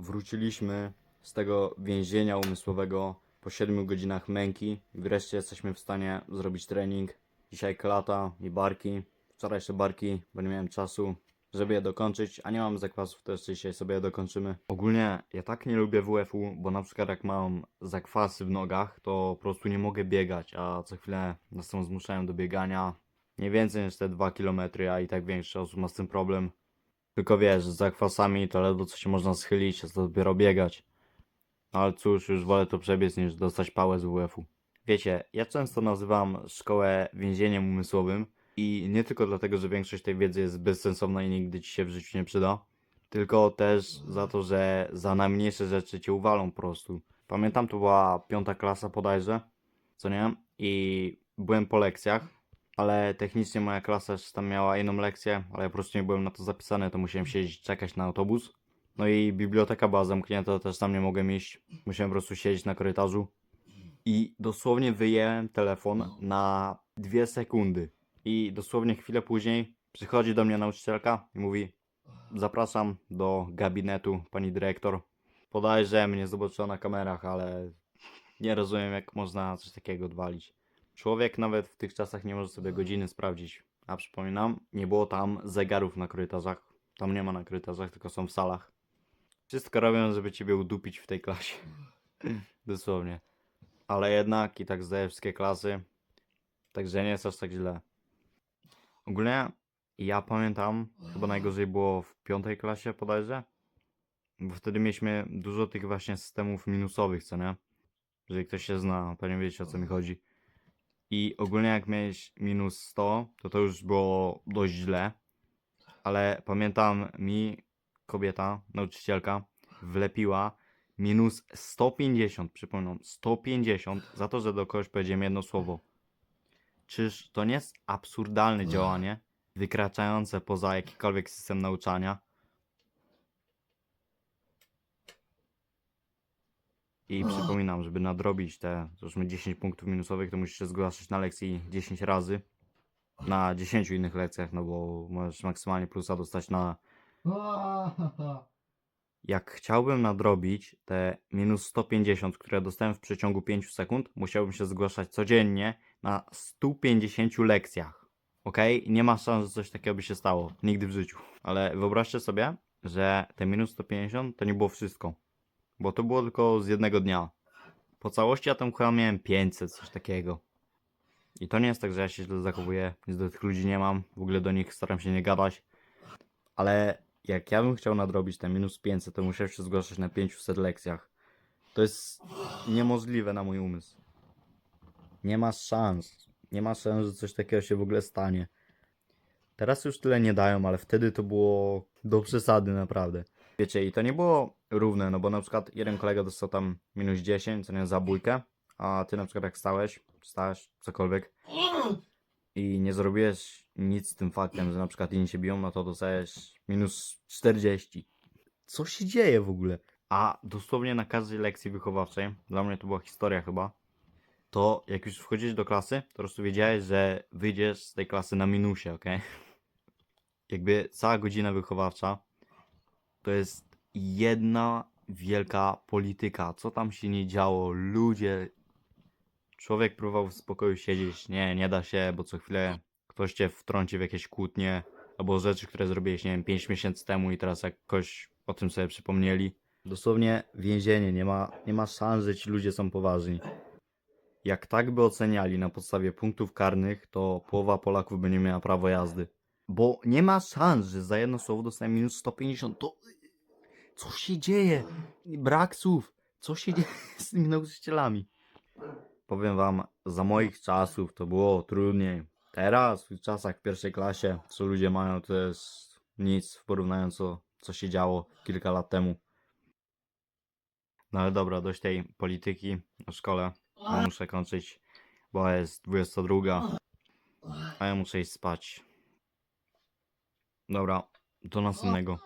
wróciliśmy z tego więzienia umysłowego po 7 godzinach męki. Wreszcie jesteśmy w stanie zrobić trening. Dzisiaj klata i barki. Wczoraj jeszcze barki, bo nie miałem czasu, żeby je dokończyć, a nie mam zakwasów, to jeszcze dzisiaj sobie je dokończymy. Ogólnie ja tak nie lubię WF-u, bo na przykład jak mam zakwasy w nogach, to po prostu nie mogę biegać, a co chwilę nas są zmuszają do biegania. Nie więcej niż te 2 km, a i tak większość osób ma z tym problem. Tylko wiesz, z zakwasami to ledwo co się można schylić, a to dopiero biegać. Ale cóż, już wolę to przebiec niż dostać pałę z WF-u. Wiecie, ja często nazywam szkołę więzieniem umysłowym i nie tylko dlatego, że większość tej wiedzy jest bezsensowna i nigdy ci się w życiu nie przyda, tylko też za to, że za najmniejsze rzeczy cię uwalą po prostu. Pamiętam, to była piąta klasa bodajże, co nie? I byłem po lekcjach, ale technicznie moja klasa jeszcze tam miała inną lekcję, ale ja po prostu nie byłem na to zapisany, to musiałem siedzieć, czekać na autobus. No i biblioteka była zamknięta, też tam nie mogłem iść. Musiałem po prostu siedzieć na korytarzu. I dosłownie wyjęłem telefon na dwie sekundy. I dosłownie chwilę później przychodzi do mnie nauczycielka i mówi: Zapraszam do gabinetu pani dyrektor. Podajże mnie zobaczyła na kamerach, ale nie rozumiem, jak można coś takiego odwalić. Człowiek nawet w tych czasach nie może sobie godziny sprawdzić. A przypominam, nie było tam zegarów na korytarzach. Tam nie ma na korytarzach, tylko są w salach. Wszystko robią, żeby ciebie udupić w tej klasie. Dosłownie. Ale jednak i tak zdaję wszystkie klasy. Także nie jest aż tak źle. Ogólnie ja pamiętam, chyba najgorzej było w piątej klasie bodajże. Bo wtedy mieliśmy dużo tych właśnie systemów minusowych, co nie? Jeżeli ktoś się zna, pewnie wiecie o co mi chodzi. I ogólnie jak miałeś minus 100, to to już było dość źle. Ale pamiętam mi kobieta, nauczycielka, wlepiła minus 150, przypominam, 150 za to, że do kogoś powiedziałem jedno słowo. Czyż to nie jest absurdalne działanie, wykraczające poza jakikolwiek system nauczania? I przypominam, żeby nadrobić te, załóżmy 10 punktów minusowych, to musisz się zgłaszać na lekcji 10 razy. Na 10 innych lekcjach, no bo możesz maksymalnie plusa dostać na jak chciałbym nadrobić te minus 150, które dostałem w przeciągu 5 sekund, musiałbym się zgłaszać codziennie na 150 lekcjach. Ok? Nie ma szans, że coś takiego by się stało. Nigdy w życiu. Ale wyobraźcie sobie, że te minus 150 to nie było wszystko. Bo to było tylko z jednego dnia. Po całości ja tam chyba miałem 500, coś takiego. I to nie jest tak, że ja się źle zachowuję. Nic do tych ludzi nie mam. W ogóle do nich staram się nie gadać. Ale jak ja bym chciał nadrobić te minus 500, to musiał się zgłaszać na 500 lekcjach. To jest niemożliwe na mój umysł. Nie ma szans. Nie ma szans, że coś takiego się w ogóle stanie. Teraz już tyle nie dają, ale wtedy to było do przesady naprawdę. Wiecie, i to nie było równe, no bo na przykład jeden kolega dostał tam minus 10, co nie za bójkę, a ty na przykład jak stałeś, stałeś, cokolwiek i nie zrobiłeś nic z tym faktem, że na przykład inni się biją, no to dostajesz minus 40. Co się dzieje w ogóle? A dosłownie na każdej lekcji wychowawczej, dla mnie to była historia chyba, to jak już wchodzisz do klasy, to po prostu wiedziałeś, że wyjdziesz z tej klasy na minusie, ok? Jakby cała godzina wychowawcza to jest jedna wielka polityka. Co tam się nie działo? Ludzie. Człowiek próbował w spokoju siedzieć. Nie, nie da się, bo co chwilę ktoś cię wtrąci w jakieś kłótnie albo rzeczy, które zrobiłeś, nie wiem, 5 miesięcy temu i teraz jakoś o tym sobie przypomnieli. Dosłownie więzienie, nie ma, nie ma szans, że ci ludzie są poważni. Jak tak by oceniali na podstawie punktów karnych, to połowa Polaków by nie miała prawo jazdy. Bo nie ma szans, że za jedno słowo dostaję minus 150. To co się dzieje? Brak słów. Co się dzieje z tymi nauczycielami? Powiem wam, za moich czasów to było trudniej. Teraz, w czasach w pierwszej klasie, co ludzie mają, to jest nic w porównaniu co, co się działo kilka lat temu. No ale dobra, dość tej polityki o szkole. Ja muszę kończyć, bo jest 22. A ja muszę iść spać. Dobra, do następnego.